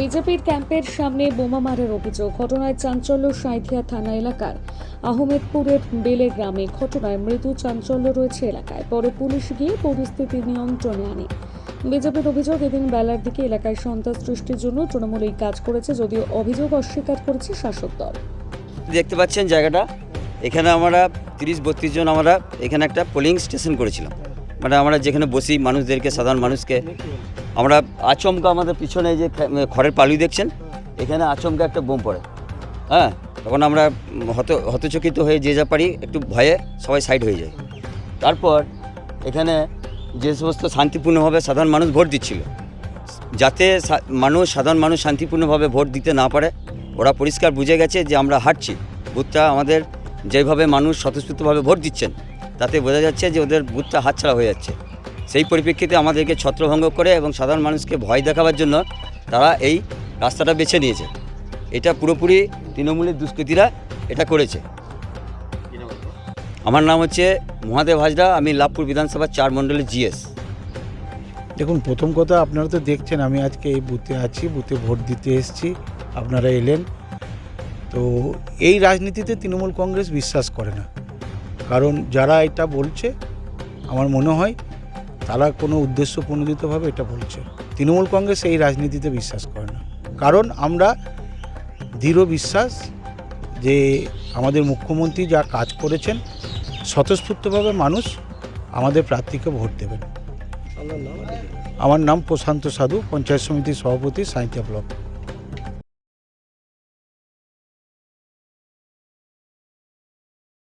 বিজেপির ক্যাম্পের সামনে বোমা মারার অভিযোগ। ঘটনায় চাঞ্চল্য সাঁইথিয়া থানা এলাকার আহমেদপুরের বেলে গ্রামে ঘটনায় মৃদু চাঞ্চল্য রয়েছে এলাকায়। পরে পুলিশ গিয়ে পরিস্থিতি নিয়ন্ত্রণে আনে। বিজেপির অভিযোগ, এদিন বেলার দিকে এলাকায় সন্ত্রাস সৃষ্টির জন্য তৃণমূল এই কাজ করেছে যদিও অভিযোগ অস্বীকার করেছে শাসক দল। দেখতে পাচ্ছেন জায়গাটা? এখানে আমরা তিরিশ, বত্রিশ জন আমরা এখানে একটা পোলিং স্টেশন করেছিলাম। মানে আমরা যেখানে বসি মানুষদেরকে, সাধারণ মানুষকে, আমরা আচমকা আমাদের পিছনে যে খড়ের পালুই দেখছেন? এখানে আচমকা একটা বোম পড়ে। হ্যাঁ? তখন আমরা হত, হতচকিত হয়ে যে যা পারি, একটু ভয়ে সবাই সাইড হয়ে যায়। তারপর এখানে যে সমস্ত শান্তিপূর্ণভাবে সাধারণ মানুষ ভোট দিচ্ছিল, যাতে মানুষ, সাধারণ মানুষ শান্তিপূর্ণভাবে ভোট দিতে না পারে, ওরা পরিষ্কার বুঝে গেছে যে আমরা হাঁটছি বুথটা আমাদের যেভাবে মানুষ স্বতঃস্ফূর্তভাবে ভোট দিচ্ছেন তাতে বোঝা যাচ্ছে যে ওদের বুথটা হাতছাড়া হয়ে যাচ্ছে। সেই পরিপ্রেক্ষিতে আমাদেরকে ছত্রভঙ্গ করে এবং সাধারণ মানুষকে ভয় দেখাবার জন্য তারা এই রাস্তাটা বেছে নিয়েছে। এটা পুরোপুরি তৃণমূলের দুষ্কৃতীরা এটা করেছে। আমার নাম হচ্ছে মহাদেব হাজরা, আমি লাভপুর বিধানসভার চার মণ্ডলের জিএস। দেখুন, প্রথম কথা আপনারা তো দেখছেন, আমি আজকে এই বুথে আছি, বুথে ভোট দিতে এসেছি, আপনারা এলেন। তো এই রাজনীতিতে তৃণমূল কংগ্রেস বিশ্বাস করে না। কারণ যারা এটা বলছে আমার মনে হয় তারা কোনো উদ্দেশ্য প্রণোদিতভাবে এটা বলছে। তৃণমূল কংগ্রেস এই রাজনীতিতে বিশ্বাস করে না। কারণ আমরা দৃঢ় বিশ্বাস যে আমাদের মুখ্যমন্ত্রী যা কাজ করেছেন স্বতঃস্ফূর্তভাবে মানুষ আমাদের প্রার্থীকে ভোট দেবেন। আমার নাম? প্রশান্ত সাধু পঞ্চায়েত সমিতির সভাপতি সাঁইতিয়া ব্লক।